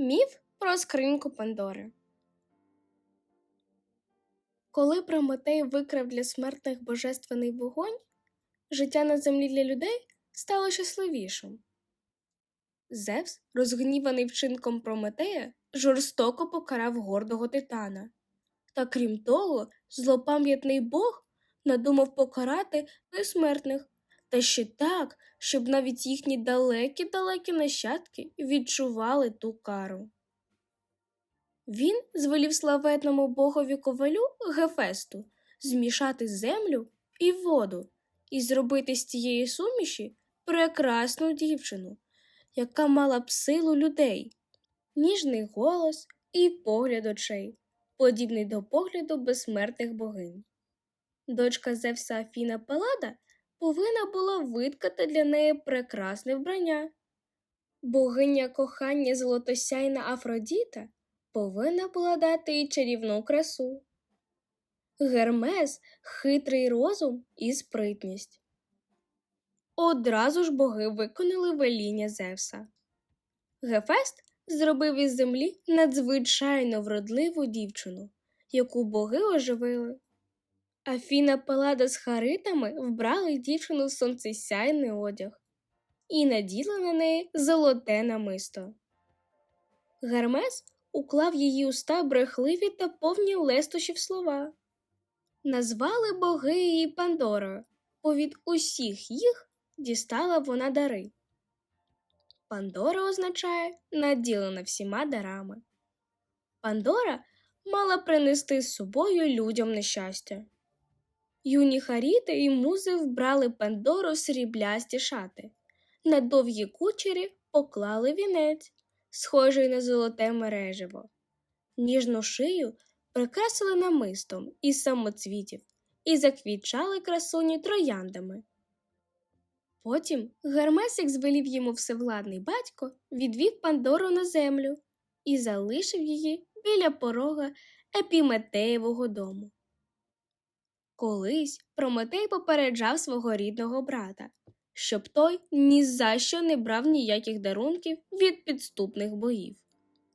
Міф про скриньку Пандори. Коли Прометей викрав для смертних божественний вогонь, життя на землі для людей стало щасливішим. Зевс, розгніваний вчинком Прометея, жорстоко покарав гордого титана. Та крім того, злопам'ятний бог надумав покарати несмертних, та ще так, щоб навіть їхні далекі-далекі нащадки відчували ту кару. Він звелів славетному богові ковалю Гефесту змішати землю і воду і зробити з цієї суміші прекрасну дівчину, яка мала б силу людей, ніжний голос і погляд очей, подібний до погляду безсмертних богинь. Дочка Зевса Афіна Палада повинна була виткати для неї прекрасне вбрання. Богиня кохання золотосяйна Афродіта повинна була дати їй чарівну красу. Гермес хитрий розум і спритність. Одразу ж боги виконали веління Зевса. Гефест зробив із землі надзвичайно вродливу дівчину, яку боги оживили. Афіна Палада з Харитами вбрали дівчину в сонцесяйний одяг і наділи на неї золоте намисто. Гермес уклав її уста брехливі та повні лестощів слова. Назвали боги її Пандорою, бо від усіх їх дістала вона дари. Пандора означає наділена всіма дарами. Пандора мала принести з собою людям нещастя. Юні Харіти і музи вбрали Пандору сріблясті шати. На довгі кучері поклали вінець, схожий на золоте мереживо. Ніжну шию прикрасили намистом із самоцвітів і заквітчали красуні трояндами. Потім Гермесик звелів йому всевладний батько, відвів Пандору на землю і залишив її біля порога Епіметеєвого дому. Колись Прометей попереджав свого рідного брата, щоб той ні за що не брав ніяких дарунків від підступних богів.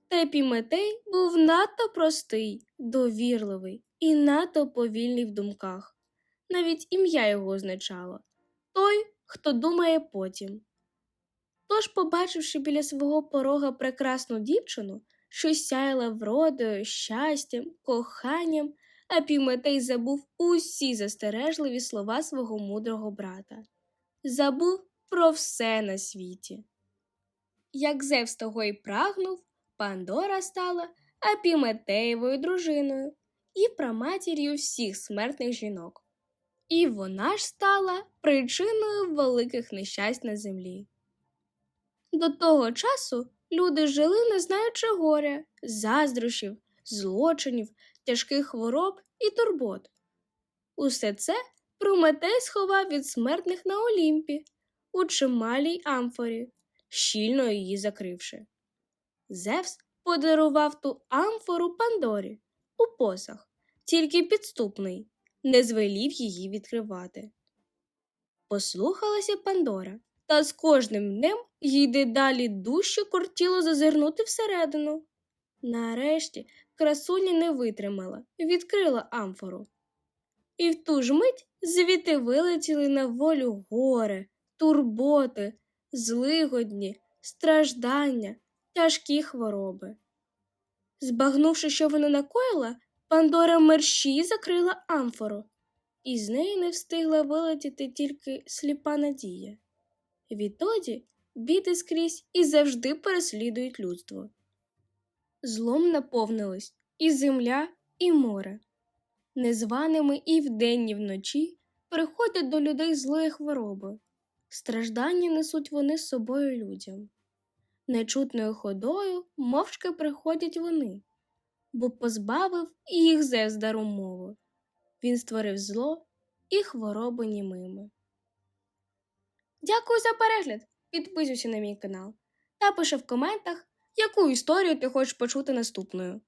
Та Епіметей був надто простий, довірливий і надто повільний в думках. Навіть ім'я його означало той, хто думає потім. Тож, побачивши біля свого порога прекрасну дівчину, що сяяла вродою, щастям, коханням, Епіметей забув усі застережливі слова свого мудрого брата. Забув про все на світі. Як Зевс того й прагнув, Пандора стала Епіметеєвою дружиною і праматір'ю всіх смертних жінок. І вона ж стала причиною великих нещасть на землі. До того часу люди жили, не знаючи горя, заздрощів, злочинів, тяжких хвороб і турбот. Усе це Прометей сховав від смертних на Олімпі, у чималій амфорі, щільно її закривши. Зевс подарував ту амфору Пандорі у посах, тільки підступний, не звелів її відкривати. Послухалася Пандора, та з кожним днем їй дедалі дужче кортіло зазирнути всередину. Нарешті красуня не витримала, відкрила амфору. І в ту ж мить звідти вилетіли на волю горе, турботи, злигодні, страждання, тяжкі хвороби. Збагнувши, що вона накоїла, Пандора мерщій закрила амфору, і з неї не встигла вилетіти тільки сліпа надія. Відтоді біди скрізь і завжди переслідують людство. Злом наповнились і земля, і море. Незваними і вдень, і вночі приходять до людей злої хвороби. Страждання несуть вони з собою людям. Нечутною ходою мовчки приходять вони, бо позбавив їх Зевс дару мови. Він створив зло і хвороби німими. Дякую за перегляд! Підписуйся на мій канал та пиши в коментах, яку історію ти хочеш почути наступною.